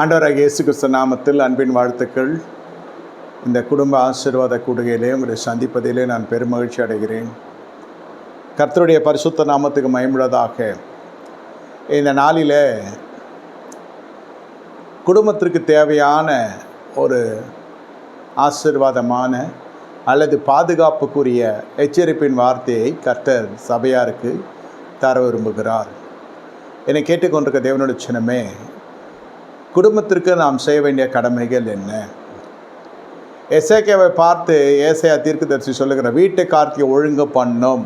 ஆண்டவராக இயேசு கிறிஸ்து நாமத்தில் அன்பின் வாழ்த்துக்கள். இந்த குடும்ப ஆசீர்வாத கூடுகையிலே உங்களை சந்திப்பதிலே நான் பெருமகிழ்ச்சி அடைகிறேன். கர்த்தருடைய பரிசுத்த நாமத்துக்கு மயமுள்ளதாக இந்த நாளில் குடும்பத்திற்கு தேவையான ஒரு ஆசீர்வாதமான அல்லது பாதுகாப்புக்குரிய எச்சரிப்பின் வார்த்தையை கர்த்தர் சபையாருக்கு தர விரும்புகிறார். என்னை கேட்டுக்கொண்டிருக்க தேவனுடைய சின்னமே குடும்பத்திற்கு நாம் செய்ய வேண்டிய கடமைகள் என்ன? எஸ்ஏகேவை பார்த்து ஏசையா தீர்க்கதரிசி சொல்லுகிற வீட்டு கார்த்தியை ஒழுங்கு பண்ணும்.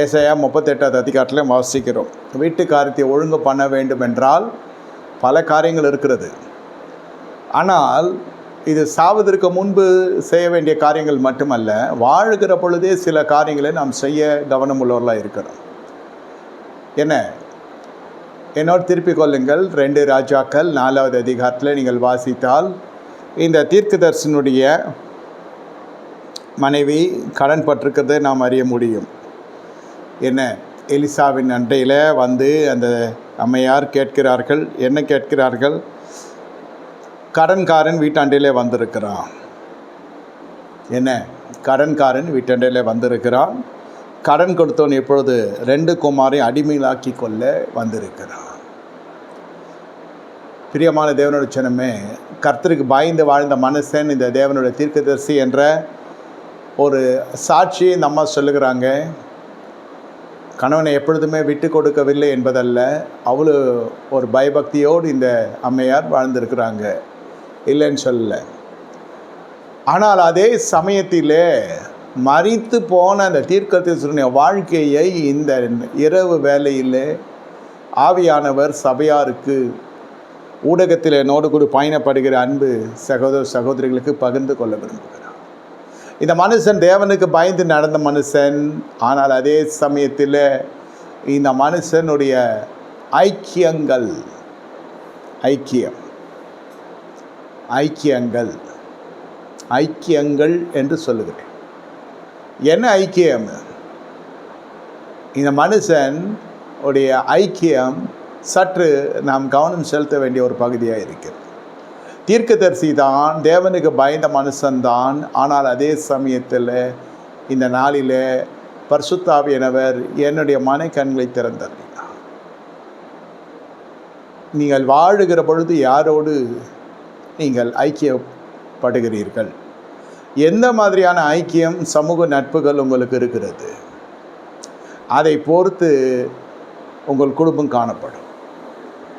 ஏசையா முப்பத்தெட்டாவது அதிகாரத்திலையும் வாசிக்கிறோம். வீட்டு காரியத்தை ஒழுங்கு பண்ண வேண்டும் என்றால் பல காரியங்கள் இருக்கிறது. ஆனால் இது சாவதற்கு முன்பு செய்ய வேண்டிய காரியங்கள் மட்டுமல்ல வாழுகிற பொழுதே சில காரியங்களை நாம் செய்ய கவனம் உள்ளவர்களாக இருக்கிறோம். என்ன? என்னோடு திருப்பிக் கொள்ளுங்கள். ரெண்டு ராஜாக்கள் நாலாவது அதிகாரத்தில் நீங்கள் வாசித்தால் இந்த தீர்க்கதர்சனுடைய மனைவி கடன் பட்டிருக்கிறதை நாம் அறிய முடியும். என்ன? எலிசாவின் அண்டையில் வந்து அந்த அம்மையார் கேட்கிறார்கள். என்ன கேட்கிறார்கள்? கடன்காரன் வீட்டாண்டையிலே வந்திருக்கிறான். என்ன? கடன்காரன் வீட்டாண்டையிலே வந்திருக்கிறான். கடன் கொடுத்தவன் இப்பொழுது ரெண்டு குமாரை அடிமையிலாக்கி கொள்ள வந்திருக்கிறான். பிரியமான தேவனோட சின்னமே கர்த்தருக்கு பாய்ந்து வாழ்ந்த மனுஷன் இந்த தேவனுடைய தீர்க்கதரிசி என்ற ஒரு சாட்சியை நம்ம சொல்லுகிறாங்க. கணவனை எப்பொழுதுமே விட்டு கொடுக்கவில்லை என்பதல்ல அவ்வளோ ஒரு பயபக்தியோடு இந்த அம்மையார் வாழ்ந்திருக்கிறாங்க. இல்லைன்னு சொல்லலை. ஆனால் அதே சமயத்திலே மறித்து போன அந்த தீர்க்கதரிசனுடைய வாழ்க்கையை இந்த இரவு வேலையில் ஆவியானவர் சபையாருக்கு ஊடகத்தில் என்னோடு கூட பயணப்படுகிற அன்பு சகோதர சகோதரிகளுக்கு பகிர்ந்து கொள்ள விரும்புகிறார். இந்த மனுஷன் தேவனுக்கு பயந்து நடந்த மனுஷன் ஆனால் அதே சமயத்தில் இந்த மனுஷனுடைய ஐக்கியங்கள் ஐக்கியம் ஐக்கியங்கள் ஐக்கியங்கள் என்று சொல்லுகிறேன். என்ன ஐக்கியம்? இந்த மனுஷன் உடைய ஐக்கியம் சற்று நாம் கவனம் செலுத்த வேண்டிய ஒரு பகுதியாக இருக்கிறது. தீர்க்கதரிசி தான் தேவனுக்கு பயந்த மனுஷன்தான் ஆனால் அதே சமயத்தில் இந்த நாளில் பர்சுத்தாவி எனவர் என்னுடைய மனை கண்களை திறந்தார் நீங்கள் வாழுகிற பொழுது யாரோடு நீங்கள் ஐக்கியப்படுகிறீர்கள்? எந்த மாதிரியான ஐக்கியம் சமூக நட்புகள் உங்களுக்கு இருக்கிறது? அதை பொறுத்து உங்கள் குடும்பம் காணப்படும்.